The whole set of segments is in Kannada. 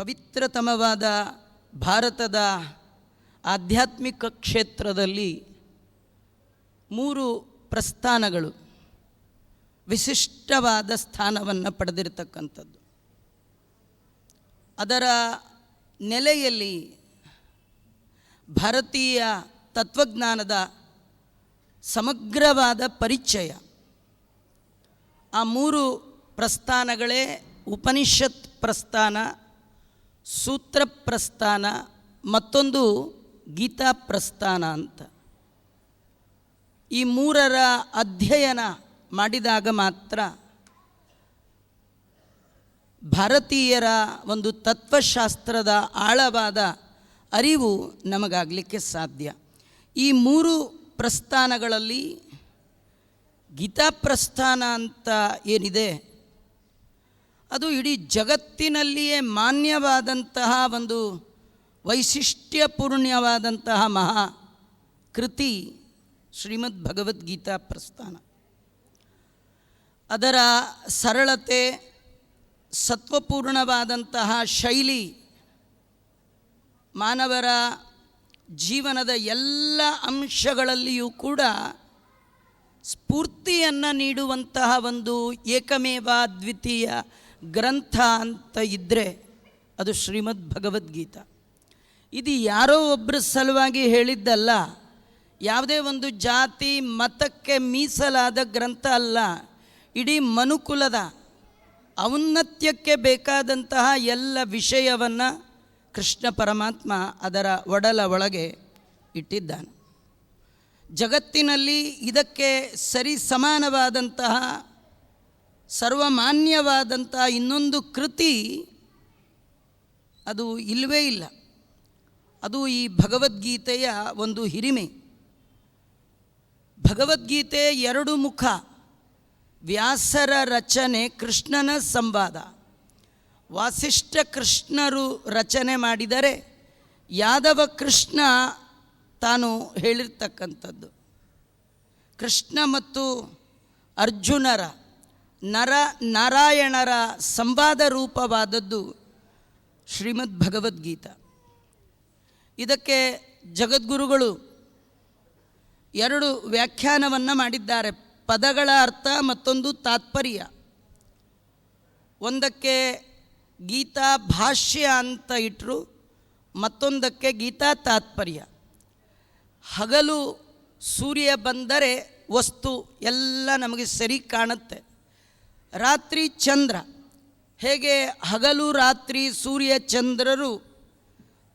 ಪವಿತ್ರತಮವಾದ ಭಾರತದ ಆಧ್ಯಾತ್ಮಿಕ ಕ್ಷೇತ್ರದಲ್ಲಿ ಮೂರು ಪ್ರಸ್ಥಾನಗಳು ವಿಶಿಷ್ಟವಾದ ಸ್ಥಾನವನ್ನು ಪಡೆದಿರತಕ್ಕಂಥದ್ದು. ಅದರ ನೆಲೆಯಲ್ಲಿ ಭಾರತೀಯ ತತ್ವಜ್ಞಾನದ ಸಮಗ್ರವಾದ ಪರಿಚಯ. ಆ ಮೂರು ಪ್ರಸ್ಥಾನಗಳೇ ಉಪನಿಷತ್ ಪ್ರಸ್ಥಾನ ಸೂತ್ರ ಪ್ರಸ್ಥಾನ ಮತ್ತೊಂದು ಗೀತಾ ಪ್ರಸ್ಥಾನ ಅಂತ. ಈ ಮೂರರ ಅಧ್ಯಯನ ಮಾಡಿದಾಗ ಮಾತ್ರ ಭಾರತೀಯರ ಒಂದು ತತ್ವಶಾಸ್ತ್ರದ ಆಳವಾದ ಅರಿವು ನಮಗಾಗಲಿಕ್ಕೆ ಸಾಧ್ಯ. ಈ ಮೂರು ಪ್ರಸ್ಥಾನಗಳಲ್ಲಿ ಗೀತಾ ಪ್ರಸ್ಥಾನ ಅಂತ ಏನಿದೆ? ಅದು ಇಡೀ ಜಗತ್ತಿನಲ್ಲಿಯೇ ಮಾನ್ಯವಾದಂತಹ ಒಂದು ವೈಶಿಷ್ಟ್ಯಪೂರ್ಣ್ಯವಾದಂತಹ ಮಹಾ ಕೃತಿ ಶ್ರೀಮದ್ ಭಗವದ್ಗೀತಾ ಪ್ರಸ್ಥಾನ. ಅದರ ಸರಳತೆ, ಸತ್ವಪೂರ್ಣವಾದಂತಹ ಶೈಲಿ, ಮಾನವರ ಜೀವನದ ಎಲ್ಲ ಅಂಶಗಳಲ್ಲಿಯೂ ಕೂಡ ಸ್ಫೂರ್ತಿಯನ್ನು ನೀಡುವಂತಹ ಒಂದು ಏಕಮೇವ ದ್ವಿತೀಯ ಗ್ರಂಥ ಅಂತ ಇದ್ದರೆ ಅದು ಶ್ರೀಮದ್ ಭಗವದ್ಗೀತಾ. ಇದು ಯಾರೋ ಒಬ್ಬರ ಸಲುವಾಗಿ ಹೇಳಿದ್ದಲ್ಲ, ಯಾವುದೇ ಒಂದು ಜಾತಿ ಮತಕ್ಕೆ ಮೀಸಲಾದ ಗ್ರಂಥ ಅಲ್ಲ, ಇಡೀ ಮನುಕುಲದ ಔನ್ನತ್ಯಕ್ಕೆ ಬೇಕಾದಂತಹ ಎಲ್ಲ ವಿಷಯವನ್ನು ಕೃಷ್ಣ ಪರಮಾತ್ಮ ಅದರ ಒಡಲ ಒಳಗೆ ಇಟ್ಟಿದ್ದಾನೆ. ಜಗತ್ತಿನಲ್ಲಿ ಇದಕ್ಕೆ ಸರಿ ಸಮಾನವಾದಂತಹ ಸರ್ವಮಾನ್ಯವಾದಂತಹ ಇನ್ನೊಂದು ಕೃತಿ ಅದು ಇಲ್ಲವೇ ಇಲ್ಲ. ಅದು ಈ ಭಗವದ್ಗೀತೆಯ ಒಂದು ಹಿರಿಮೆ. ಭಗವದ್ಗೀತೆ ಎರಡು ಮುಖ, ವ್ಯಾಸರ ರಚನೆ, ಕೃಷ್ಣನ ಸಂವಾದ. ವಾಸಿಷ್ಠ ಕೃಷ್ಣರು ರಚನೆ ಮಾಡಿದರೆ ಯಾದವ ಕೃಷ್ಣ ತಾನು ಹೇಳಿರ್ತಕ್ಕಂಥದ್ದು. ಕೃಷ್ಣ ಮತ್ತು ಅರ್ಜುನರ ನರ ನಾರಾಯಣರ ಸಂವಾದ ರೂಪವಾದದ್ದು ಶ್ರೀಮದ್ ಭಗವದ್ಗೀತ. ಇದಕ್ಕೆ ಜಗದ್ಗುರುಗಳು ಎರಡು ವ್ಯಾಖ್ಯಾನವನ್ನು ಮಾಡಿದ್ದಾರೆ. ಪದಗಳ ಅರ್ಥ ಮತ್ತೊಂದು ತಾತ್ಪರ್ಯ. ಒಂದಕ್ಕೆ ಗೀತಾ ಭಾಷ್ಯ ಅಂತ ಇಟ್ಟರು ಮತ್ತೊಂದಕ್ಕೆ ಗೀತಾ ತಾತ್ಪರ್ಯ. ಹಗಲು ಸೂರ್ಯ ಬಂದರೆ ವಸ್ತು ಎಲ್ಲ ನಮಗೆ ಸರಿ ಕಾಣುತ್ತೆ. ರಾತ್ರಿ ಚಂದ್ರ. ಹೇಗೆ ಹಗಲು ರಾತ್ರಿ ಸೂರ್ಯ ಚಂದ್ರರು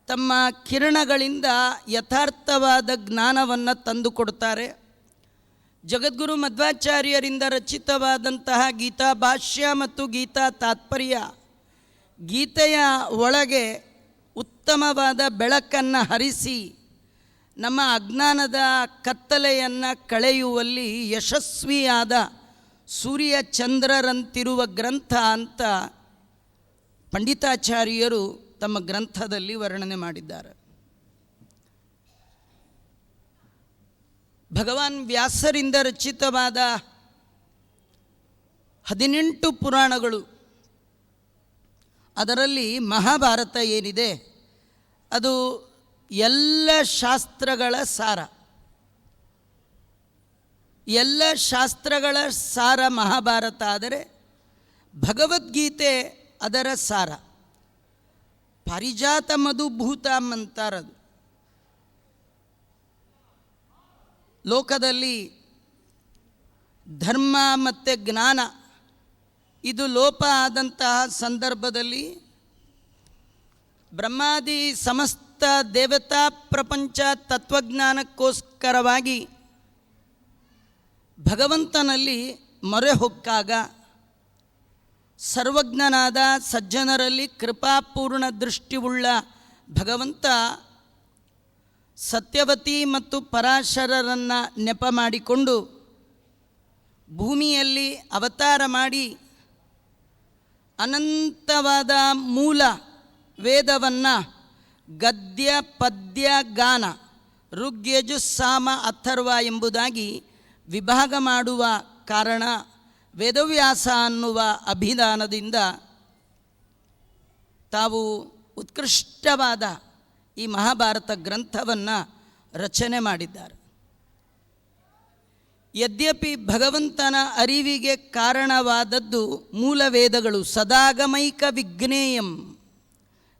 ತಮ್ಮ ಕಿರಣಗಳಿಂದ ಯಥಾರ್ಥವಾದ ಜ್ಞಾನವನ್ನು ತಂದುಕೊಡ್ತಾರೆ. ಜಗದ್ಗುರು ಮಧ್ವಾಚಾರ್ಯರಿಂದ ರಚಿತವಾದಂತಹ ಗೀತಾ ಭಾಷ್ಯ ಮತ್ತು ಗೀತಾ ತಾತ್ಪರ್ಯ ಗೀತೆಯ ಒಳಗೆ ಉತ್ತಮವಾದ ಬೆಳಕನ್ನು ಹರಿಸಿ ನಮ್ಮ ಅಜ್ಞಾನದ ಕತ್ತಲೆಯನ್ನು ಕಳೆಯುವಲ್ಲಿ ಯಶಸ್ವಿಯಾದ ಸೂರ್ಯ ಚಂದ್ರರಂತಿರುವ ಗ್ರಂಥ ಅಂತ ಪಂಡಿತಾಚಾರ್ಯರು ತಮ್ಮ ಗ್ರಂಥದಲ್ಲಿ ವರ್ಣನೆ ಮಾಡಿದ್ದಾರೆ. ಭಗವಾನ್ ವ್ಯಾಸರಿಂದ ರಚಿತವಾದ ಹದಿನೆಂಟು ಪುರಾಣಗಳು. ಅದರಲ್ಲಿ ಮಹಾಭಾರತ ಏನಿದೆ? ಅದು ಎಲ್ಲ ಶಾಸ್ತ್ರಗಳ ಸಾರ. ಎಲ್ಲ ಶಾಸ್ತ್ರಗಳ ಸಾರ ಮಹಾಭಾರತ ಆದರೆ ಭಗವದ್ಗೀತೆ ಅದರ ಸಾರ. ಪಾರಿಜಾತ ಮಧುಭೂತಂ ಅಂತಾರದು ಲೋಕದಲ್ಲಿ ಧರ್ಮ ಮತ್ತು ಜ್ಞಾನ ಇದು ಲೋಪ ಆದಂತಹ ಸಂದರ್ಭದಲ್ಲಿ ಬ್ರಹ್ಮಾದಿ ಸಮಸ್ತ ದೇವತಾ ಪ್ರಪಂಚ ತತ್ವಜ್ಞಾನಕ್ಕೋಸ್ಕರವಾಗಿ ಭಗವಂತನಲ್ಲಿ ಮೊರೆ ಹೊಕ್ಕಾಗ ಸರ್ವಜ್ಞನಾದ ಸಜ್ಜನರಲ್ಲಿ ಕೃಪಾಪೂರ್ಣ ದೃಷ್ಟಿವುಳ್ಳ ಭಗವಂತ ಸತ್ಯವತಿ ಮತ್ತು ಪರಾಶರರನ್ನು ನೆಪ ಮಾಡಿಕೊಂಡು ಭೂಮಿಯಲ್ಲಿ ಅವತಾರ ಮಾಡಿ ಅನಂತವಾದ ಮೂಲ ವೇದವನ್ನು ಗದ್ಯ ಪದ್ಯ ಗಾನ ಋಗ್ಯಜು ಸಾಮ ಅಥರ್ವ ಎಂಬುದಾಗಿ ವಿಭಾಗ ಮಾಡುವ ಕಾರಣ ವೇದವ್ಯಾಸ ಅನ್ನುವ ಅಭಿಧಾನದಿಂದ ತಾವು ಉತ್ಕೃಷ್ಟವಾದ ಈ ಮಹಾಭಾರತ ಗ್ರಂಥವನ್ನು ರಚನೆ ಮಾಡಿದ್ದಾರೆ. ಯದ್ಯಪಿ ಭಗವಂತನ ಅರಿವಿಗೆ ಕಾರಣವಾದದ್ದು ಮೂಲ ವೇದಗಳು ಸದಾಗಮೈಕ ವಿಘ್ನೇಯಂ.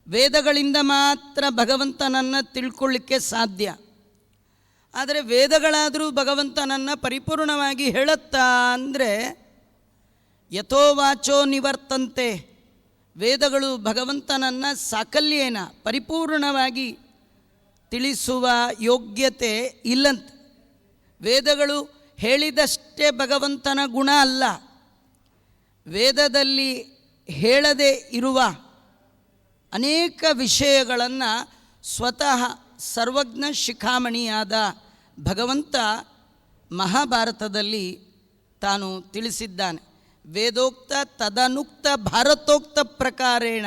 ವೇದಗಳಿಂದ ಮಾತ್ರ ಭಗವಂತನನ್ನು ತಿಳ್ಕೊಳ್ಳಿಕ್ಕೆ ಸಾಧ್ಯ. ಆದರೆ ವೇದಗಳಾದರೂ ಭಗವಂತನನ್ನು ಪರಿಪೂರ್ಣವಾಗಿ ಹೇಳುತ್ತಾ ಅಂದರೆ ಯಥೋವಾಚೋ ನಿವರ್ತಂತೆ. ವೇದಗಳು ಭಗವಂತನನ್ನು ಸಾಕಲ್ಯೇನ, ಪರಿಪೂರ್ಣವಾಗಿ ತಿಳಿಸುವ ಯೋಗ್ಯತೆ ಇಲ್ಲಂತೆ. ವೇದಗಳು ಹೇಳಿದಷ್ಟೇ ಭಗವಂತನ ಗುಣ ಅಲ್ಲ. ವೇದದಲ್ಲಿ ಹೇಳದೇ ಇರುವ ಅನೇಕ ವಿಷಯಗಳನ್ನು ಸ್ವತಃ ಸರ್ವಜ್ಞ ಶಿಖಾಮಣಿಯಾದ ಭಗವಂತ ಮಹಾಭಾರತದಲ್ಲಿ ತಾನು ತಿಳಿಸಿದ್ದಾನೆ. ವೇದೋಕ್ತ ತದನುಕ್ತ ಭಾರತೋಕ್ತ ಪ್ರಕಾರೇಣ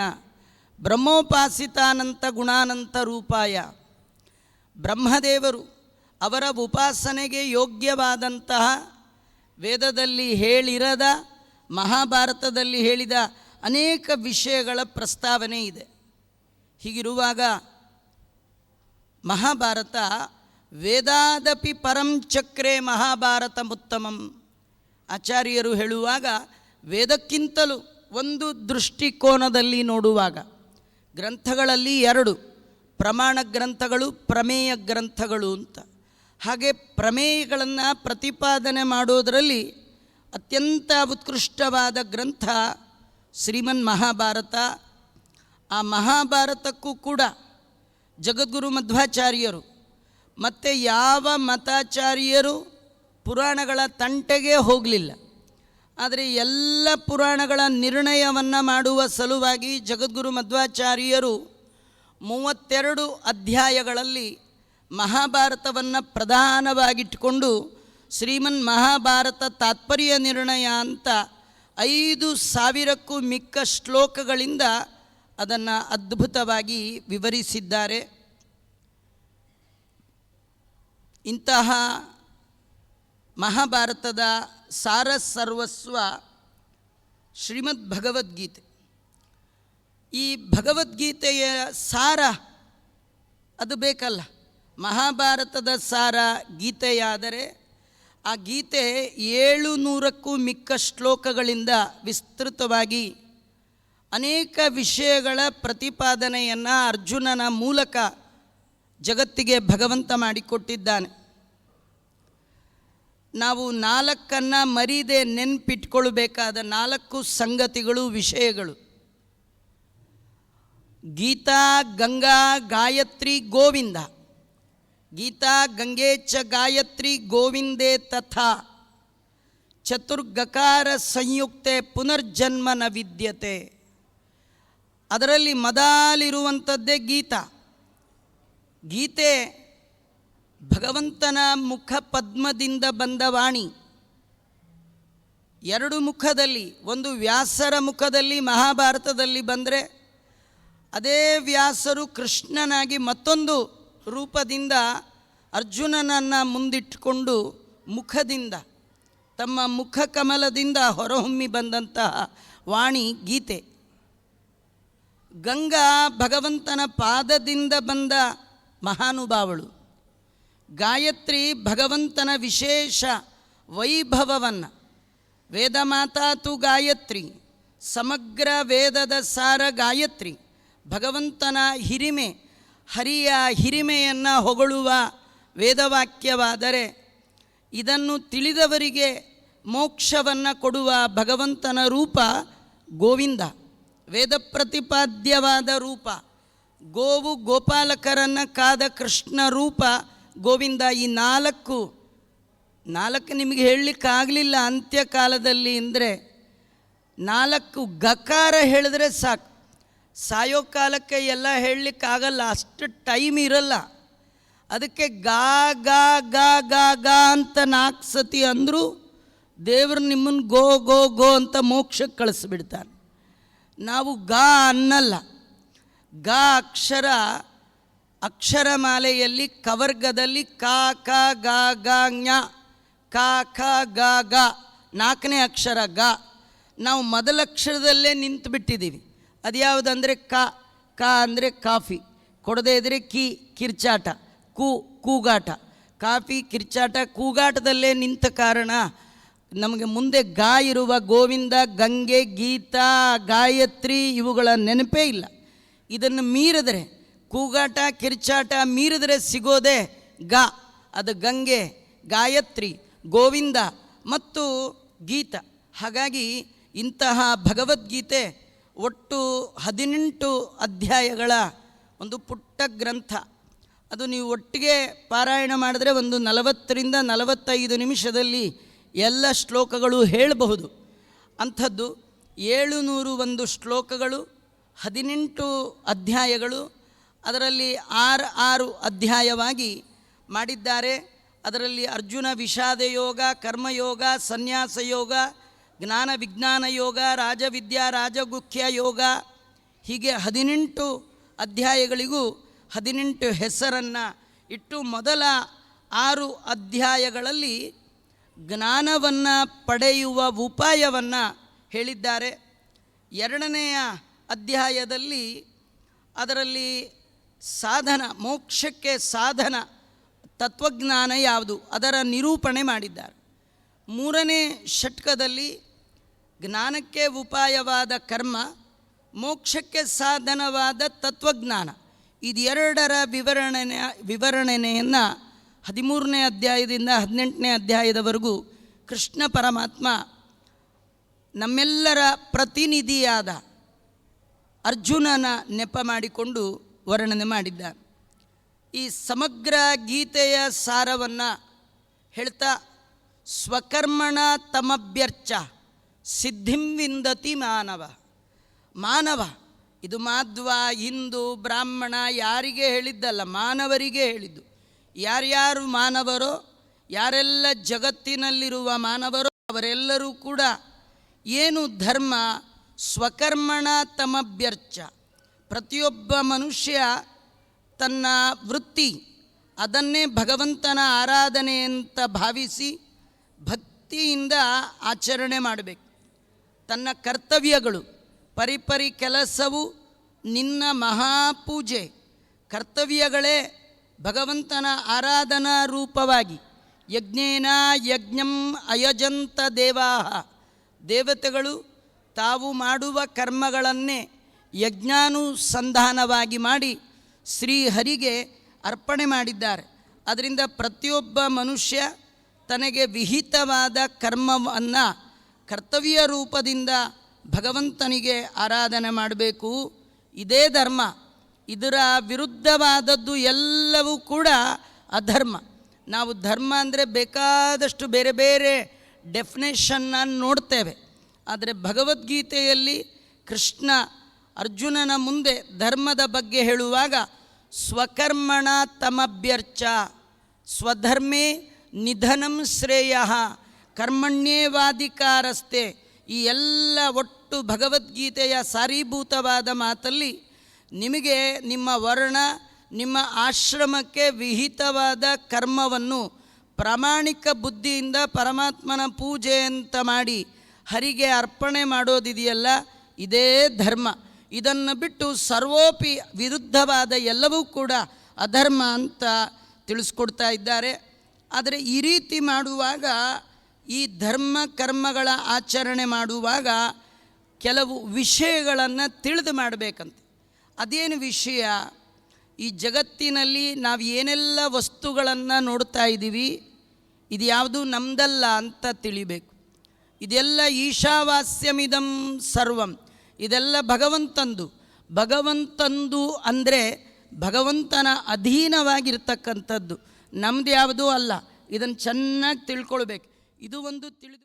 ಬ್ರಹ್ಮೋಪಾಸಿತಾನಂತ ಗುಣಾನಂತ ರೂಪಾಯ. ಬ್ರಹ್ಮದೇವರು ಅವರ ಉಪಾಸನೆಗೆ ಯೋಗ್ಯವಾದಂತಹ ವೇದದಲ್ಲಿ ಹೇಳಿರದ, ಮಹಾಭಾರತದಲ್ಲಿ ಹೇಳಿದ ಅನೇಕ ವಿಷಯಗಳ ಪ್ರಸ್ತಾವನೆ ಇದೆ. ಹೀಗಿರುವಾಗ ಮಹಾಭಾರತ ವೇದಾದಪಿ ಪರಂ ಚಕ್ರೆ ಮಹಾಭಾರತ ಉತ್ತಮಂ. ಆಚಾರ್ಯರು ಹೇಳುವಾಗ ವೇದಕ್ಕಿಂತಲೂ ಒಂದು ದೃಷ್ಟಿಕೋನದಲ್ಲಿ ನೋಡುವಾಗ ಗ್ರಂಥಗಳಲ್ಲಿ ಎರಡು, ಪ್ರಮಾಣ ಗ್ರಂಥಗಳು, ಪ್ರಮೇಯ ಗ್ರಂಥಗಳು ಅಂತ. ಹಾಗೆ ಪ್ರಮೇಯಗಳನ್ನು ಪ್ರತಿಪಾದನೆ ಮಾಡೋದರಲ್ಲಿ ಅತ್ಯಂತ ಉತ್ಕೃಷ್ಟವಾದ ಗ್ರಂಥ ಶ್ರೀಮನ್ ಮಹಾಭಾರತ. ಆ ಮಹಾಭಾರತಕ್ಕೂ ಕೂಡ ಜಗದ್ಗುರು ಮಧ್ವಾಚಾರ್ಯರು ಮತ್ತು ಯಾವ ಮತಾಚಾರ್ಯರು ಪುರಾಣಗಳ ತಂಟೆಗೆ ಹೋಗಲಿಲ್ಲ. ಆದರೆ ಎಲ್ಲ ಪುರಾಣಗಳ ನಿರ್ಣಯವನ್ನು ಮಾಡುವ ಸಲುವಾಗಿ ಜಗದ್ಗುರು ಮಧ್ವಾಚಾರ್ಯರು ಮೂವತ್ತೆರಡು ಅಧ್ಯಾಯಗಳಲ್ಲಿ ಮಹಾಭಾರತವನ್ನು ಪ್ರಧಾನವಾಗಿಟ್ಟುಕೊಂಡು ಶ್ರೀಮನ್ ಮಹಾಭಾರತ ತಾತ್ಪರ್ಯ ನಿರ್ಣಯ ಅಂತ ಐದು ಸಾವಿರಕ್ಕೂ ಮಿಕ್ಕ ಶ್ಲೋಕಗಳಿಂದ ಅದನ್ನು ಅದ್ಭುತವಾಗಿ ವಿವರಿಸಿದ್ದಾರೆ. ಇಂತಹ ಮಹಾಭಾರತದ ಸಾರ ಸರ್ವಸ್ವ ಶ್ರೀಮದ್ ಭಗವದ್ಗೀತೆ. ಈ ಭಗವದ್ಗೀತೆಯ ಸಾರ ಅದು ಬೇಕಲ್ಲ. ಮಹಾಭಾರತದ ಸಾರ ಗೀತೆಯಾದರೆ ಆ ಗೀತೆ ಏಳು ನೂರಕ್ಕೂ ಮಿಕ್ಕ ಶ್ಲೋಕಗಳಿಂದ ವಿಸ್ತೃತವಾಗಿ ಅನೇಕ ವಿಷಯಗಳ ಪ್ರತಿಪಾದನೆಯನ್ನು ಅರ್ಜುನನ ಮೂಲಕ ಜಗತ್ತಿಗೆ ಭಗವಂತ ಮಾಡಿಕೊಟ್ಟಿದ್ದಾನೆ. ನಾವು ನಾಲ್ಕನ್ನು ಮರೀದೆ ನೆನ್ಪಿಟ್ಕೊಳ್ಬೇಕಾದ ನಾಲ್ಕು ಸಂಗತಿಗಳು, ವಿಷಯಗಳು. ಗೀತಾ ಗಂಗಾ ಗಾಯತ್ರಿ ಗೋವಿಂದ. ಗೀತಾ ಗಂಗೆ ಚ ಗಾಯತ್ರಿ ಗೋವಿಂದೇ ತಥಾ. ಚತುರ್ಗಕಾರ ಸಂಯುಕ್ತೆ ಪುನರ್ಜನ್ಮನ ವಿದ್ಯತೆ. ಅದರಲ್ಲಿ ಮದಾಲಿರುವಂಥದ್ದೇ ಗೀತಾ. ಗೀತೆ ಭಗವಂತನ ಮುಖ ಪದ್ಮದಿಂದ ಬಂದ ವಾಣಿ. ಎರಡು ಮುಖದಲ್ಲಿ, ಒಂದು ವ್ಯಾಸರ ಮುಖದಲ್ಲಿ ಮಹಾಭಾರತದಲ್ಲಿ ಬಂದರೆ, ಅದೇ ವ್ಯಾಸರು ಕೃಷ್ಣನಾಗಿ ಮತ್ತೊಂದು ರೂಪದಿಂದ ಅರ್ಜುನನನ್ನು ಮುಂದಿಟ್ಟುಕೊಂಡು ಮುಖದಿಂದ, ತಮ್ಮ ಮುಖ ಕಮಲದಿಂದ ಹೊರಹೊಮ್ಮಿ ಬಂದಂತಹ ವಾಣಿ ಗೀತೆ. ಗಂಗಾ ಭಗವಂತನ ಪಾದದಿಂದ ಬಂದ ಮಹಾನುಭಾವಳು. ಗಾಯತ್ರಿ ಭಗವಂತನ ವಿಶೇಷ ವೈಭವವನ್ನು. ವೇದಮಾತಾತು ಗಾಯತ್ರಿ, ಸಮಗ್ರ ವೇದದ ಸಾರ ಗಾಯತ್ರಿ, ಭಗವಂತನ ಹಿರಿಮೆ, ಹರಿಯ ಹಿರಿಮೆಯನ್ನು ಹೊಗಳುವ ವೇದವಾಕ್ಯವಾದರೆ ಇದನ್ನು ತಿಳಿದವರಿಗೆ ಮೋಕ್ಷವನ್ನು ಕೊಡುವ ಭಗವಂತನ ರೂಪ ಗೋವಿಂದ. ವೇದ ಪ್ರತಿಪಾದ್ಯವಾದ ರೂಪ ಗೋವು ಗೋಪಾಲಕರನ್ನು ಕಾದ ಕೃಷ್ಣ ರೂಪ ಗೋವಿಂದ, ಈ ನಾಲ್ಕು ನಾಲ್ಕು ನಿಮಗೆ ಹೇಳಲಿಕ್ಕಾಗಲಿಲ್ಲ ಅಂತ್ಯಕಾಲದಲ್ಲಿ ಅಂದರೆ ನಾಲ್ಕು ಗಕಾರ ಹೇಳಿದ್ರೆ ಸಾಕು. ಸಾಯೋ ಕಾಲಕ್ಕೆ ಎಲ್ಲ ಹೇಳಲಿಕ್ಕಾಗಲ್ಲ, ಅಷ್ಟು ಟೈಮ್ ಇರಲ್ಲ. ಅದಕ್ಕೆ ಗಾ ಗಾ ಗಾ ಗಾ ಗಾ ಅಂತ ನಾಲ್ಕು ಸತಿ ಅಂದರೂ ದೇವರು ನಿಮ್ಮನ್ನು ಗೋ ಗೋ ಗೋ ಅಂತ ಮೋಕ್ಷಕ್ಕೆ ಕಳಿಸ್ಬಿಡ್ತಾನೆ. ನಾವು ಗಾ ಅನ್ನಲ್ಲ, ಗಾ ಅಕ್ಷರ ಅಕ್ಷರಮಾಲೆಯಲ್ಲಿ ಕವರ್ಗದಲ್ಲಿ ಕಾ, ಕ, ಗ ಗ ಜ್ಞ ಕ ಖ ಗ ಗ, ನಾಲ್ಕನೇ ಅಕ್ಷರ ಗ. ನಾವು ಮೊದಲ ಅಕ್ಷರದಲ್ಲೇ ನಿಂತು ಬಿಟ್ಟಿದ್ದೀವಿ. ಅದ್ಯಾವುದಂದರೆ ಕ ಕ ಅಂದರೆ ಕಾಫಿ. ಕೊಡದೇ ಇದ್ದರೆ ಕಿ, ಕಿರ್ಚಾಟ, ಕು, ಕೂಗಾಟ. ಕಾಫಿ, ಕಿರ್ಚಾಟ, ಕೂಗಾಟದಲ್ಲೇ ನಿಂತ ಕಾರಣ ನಮಗೆ ಮುಂದೆ ಗಾ ಇರುವ ಗೋವಿಂದ, ಗಂಗೆ, ಗೀತಾ, ಗಾಯತ್ರಿ ಇವುಗಳ ನೆನಪೇ ಇಲ್ಲ. ಇದನ್ನು ಮೀರಿದರೆ ಕೂಗಾಟ, ಕಿರ್ಚಾಟ ಮೀರಿದರೆ ಸಿಗೋದೆ ಗ. ಅದು ಗಂಗೆ, ಗಾಯತ್ರಿ, ಗೋವಿಂದ ಮತ್ತು ಗೀತ. ಹಾಗಾಗಿ ಇಂತಹ ಭಗವದ್ಗೀತೆ ಒಟ್ಟು ಹದಿನೆಂಟು ಅಧ್ಯಾಯಗಳ ಒಂದು ಪುಟ್ಟ ಗ್ರಂಥ. ಅದು ನೀವು ಒಟ್ಟಿಗೆ ಪಾರಾಯಣ ಮಾಡಿದ್ರೆ ಒಂದು ನಲವತ್ತರಿಂದ ನಲವತ್ತೈದು ನಿಮಿಷದಲ್ಲಿ ಎಲ್ಲ ಶ್ಲೋಕಗಳು ಹೇಳಬಹುದು. ಅಂಥದ್ದು ಏಳುನೂರು ಒಂದು ಶ್ಲೋಕಗಳು, ಹದಿನೆಂಟು ಅಧ್ಯಾಯಗಳು ಅದರಲ್ಲಿ ಆರು ಆರು ಅಧ್ಯಾಯವಾಗಿ ಮಾಡಿದ್ದಾರೆ. ಅದರಲ್ಲಿ ಅರ್ಜುನ ವಿಷಾದ ಯೋಗ ಕರ್ಮಯೋಗ ಸನ್ಯಾಸ ಯೋಗ ಜ್ಞಾನ ವಿಜ್ಞಾನ ಯೋಗ, ರಾಜವಿದ್ಯಾ ರಾಜಗುಖ್ಯ ಯೋಗ, ಹೀಗೆ ಹದಿನೆಂಟು ಅಧ್ಯಾಯಗಳಿಗೂ ಹದಿನೆಂಟು ಹೆಸರನ್ನು ಇಟ್ಟು ಮೊದಲ ಆರು ಅಧ್ಯಾಯಗಳಲ್ಲಿ ಜ್ಞಾನವನ್ನು ಪಡೆಯುವ ಉಪಾಯವನ್ನು ಹೇಳಿದ್ದಾರೆ. ಎರಡನೆಯ ಅಧ್ಯಾಯದಲ್ಲಿ ಅದರಲ್ಲಿ ಸಾಧನ, ಮೋಕ್ಷಕ್ಕೆ ಸಾಧನ, ತತ್ವಜ್ಞಾನ ಯಾವುದು? ಅದರ ನಿರೂಪಣೆ ಮಾಡಿದ್ದಾರೆ. ಮೂರನೇ ಷಟ್ಕದಲ್ಲಿ ಜ್ಞಾನಕ್ಕೆ ಉಪಾಯವಾದ ಕರ್ಮ, ಮೋಕ್ಷಕ್ಕೆ ಸಾಧನವಾದ ತತ್ವಜ್ಞಾನ. ಇದೆರಡರ ವಿವರಣೆ ವಿವರಣೆಯನ್ನು ಹದಿಮೂರನೇ ಅಧ್ಯಾಯದಿಂದ ಹದಿನೆಂಟನೇ ಅಧ್ಯಾಯದವರೆಗೂ ಕೃಷ್ಣ ಪರಮಾತ್ಮ ನಮ್ಮೆಲ್ಲರ ಪ್ರತಿನಿಧಿಯಾದ ಅರ್ಜುನನ ನೆಪ ಮಾಡಿಕೊಂಡು ವರ್ಣನೆ ಮಾಡಿದ್ದ. ಈ ಸಮಗ್ರ ಗೀತೆಯ ಸಾರವನ್ನು ಹೇಳ್ತಾ, ಸ್ವಕರ್ಮಣ ತಮಭ್ಯರ್ಚ ಸಿದ್ಧಿಂ ವಿಂದತಿ ಮಾನವ. ಮಾನವ, ಇದು ಮಾಧ್ವ, ಹಿಂದೂ, ಬ್ರಾಹ್ಮಣ, ಯಾರಿಗೆ ಹೇಳಿದ್ದಲ್ಲ, ಮಾನವರಿಗೆ ಹೇಳಿದ್ದು. ಯಾರ್ಯಾರು ಮಾನವರೋ, ಯಾರೆಲ್ಲ ಜಗತ್ತಿನಲ್ಲಿರುವ ಮಾನವರೋ, ಅವರೆಲ್ಲರೂ ಕೂಡ ಏನು ಧರ್ಮ ಸ್ವಕರ್ಮಣ ತಮಭ್ಯರ್ಚ. ಪ್ರತಿಯೊಬ್ಬ ಮನುಷ್ಯ ತನ್ನ ವೃತ್ತಿ, ಅದನ್ನೇ ಭಗವಂತನ ಆರಾಧನೆ ಅಂತ ಭಾವಿಸಿ ಭಕ್ತಿಯಿಂದ ಆಚರಣೆ ಮಾಡಬೇಕು. ತನ್ನ ಕರ್ತವ್ಯಗಳು, ಪರಿಪರಿ ಕೆಲಸವು ನಿನ್ನ ಮಹಾಪೂಜೆ. ಕರ್ತವ್ಯಗಳೇ ಭಗವಂತನ ಆರಾಧನಾ ರೂಪವಾಗಿ. ಯಜ್ಞೇನ ಯಜ್ಞಂ ಅಯಜಂತ ದೇವಾಹ. ದೇವತೆಗಳು ತಾವು ಮಾಡುವ ಕರ್ಮಗಳನ್ನೇ ಯಜ್ಞಾನುಸಂಧಾನವಾಗಿ ಮಾಡಿ ಶ್ರೀಹರಿಗೆ ಅರ್ಪಣೆ ಮಾಡಿದ್ದಾರೆ. ಅದರಿಂದ ಪ್ರತಿಯೊಬ್ಬ ಮನುಷ್ಯ ತನಗೆ ವಿಹಿತವಾದ ಕರ್ಮವನ್ನು ಕರ್ತವ್ಯ ರೂಪದಿಂದ ಭಗವಂತನಿಗೆ ಆರಾಧನೆ ಮಾಡಬೇಕು. ಇದೇ ಧರ್ಮ. ಇದರ ವಿರುದ್ಧವಾದದ್ದು ಎಲ್ಲವೂ ಕೂಡ ಅಧರ್ಮ. ನಾವು ಧರ್ಮ ಅಂದರೆ ಬೇಕಾದಷ್ಟು ಬೇರೆ ಬೇರೆ ಡೆಫಿನೇಷನ್ನ ನೋಡ್ತೇವೆ. ಆದರೆ ಭಗವದ್ಗೀತೆಯಲ್ಲಿ ಕೃಷ್ಣ ಅರ್ಜುನನ ಮುಂದೆ ಧರ್ಮದ ಬಗ್ಗೆ ಹೇಳುವಾಗ, ಸ್ವಕರ್ಮಣ ತಮಭ್ಯರ್ಚ, ಸ್ವಧರ್ಮೇ ನಿಧನಂ ಶ್ರೇಯ, ಕರ್ಮಣ್ಯೇವಾಧಿಕಾರಸ್ಥೆ, ಈ ಎಲ್ಲ ಒಟ್ಟು ಭಗವದ್ಗೀತೆಯ ಸಾರೀಭೂತವಾದ ಮಾತಲ್ಲಿ ನಿಮಗೆ ನಿಮ್ಮ ವರ್ಣ, ನಿಮ್ಮ ಆಶ್ರಮಕ್ಕೆ ವಿಹಿತವಾದ ಕರ್ಮವನ್ನು ಪ್ರಾಮಾಣಿಕ ಬುದ್ಧಿಯಿಂದ ಪರಮಾತ್ಮನ ಪೂಜೆ ಅಂತ ಮಾಡಿ ಹರಿಗೆ ಅರ್ಪಣೆ ಮಾಡೋದಿದೆಯಲ್ಲ, ಇದೇ ಧರ್ಮ. ಇದನ್ನು ಬಿಟ್ಟು ಸರ್ವೋಪಿ ವಿರುದ್ಧವಾದ ಎಲ್ಲವೂ ಕೂಡ ಅಧರ್ಮ ಅಂತ ತಿಳಿಸ್ಕೊಡ್ತಾ ಇದ್ದಾರೆ. ಆದರೆ ಈ ರೀತಿ ಮಾಡುವಾಗ, ಈ ಧರ್ಮ ಕರ್ಮಗಳ ಆಚರಣೆ ಮಾಡುವಾಗ ಕೆಲವು ವಿಷಯಗಳನ್ನು ತಿಳಿದು ಮಾಡಬೇಕಂತೆ. ಅದೇನು ವಿಷಯ? ಈ ಜಗತ್ತಿನಲ್ಲಿ ನಾವು ಏನೆಲ್ಲ ವಸ್ತುಗಳನ್ನು ನೋಡ್ತಾ ಇದ್ದೀವಿ, ಇದು ಯಾವುದು ನಮ್ದಲ್ಲ ಅಂತ ತಿಳಿಬೇಕು. ಇದೆಲ್ಲ ಈಶಾವಾಸ್ಯಮಿದಂ ಸರ್ವಂ. ಇದೆಲ್ಲ ಭಗವಂತಂದು. ಭಗವಂತಂದು ಅಂದರೆ ಭಗವಂತನ ಅಧೀನವಾಗಿರ್ತಕ್ಕಂಥದ್ದು. ನಮ್ದು ಯಾವುದೂ ಅಲ್ಲ. ಇದನ್ನು ಚೆನ್ನಾಗಿ ತಿಳ್ಕೊಳ್ಬೇಕು. ಇದು ಒಂದು ತಿಳಿದು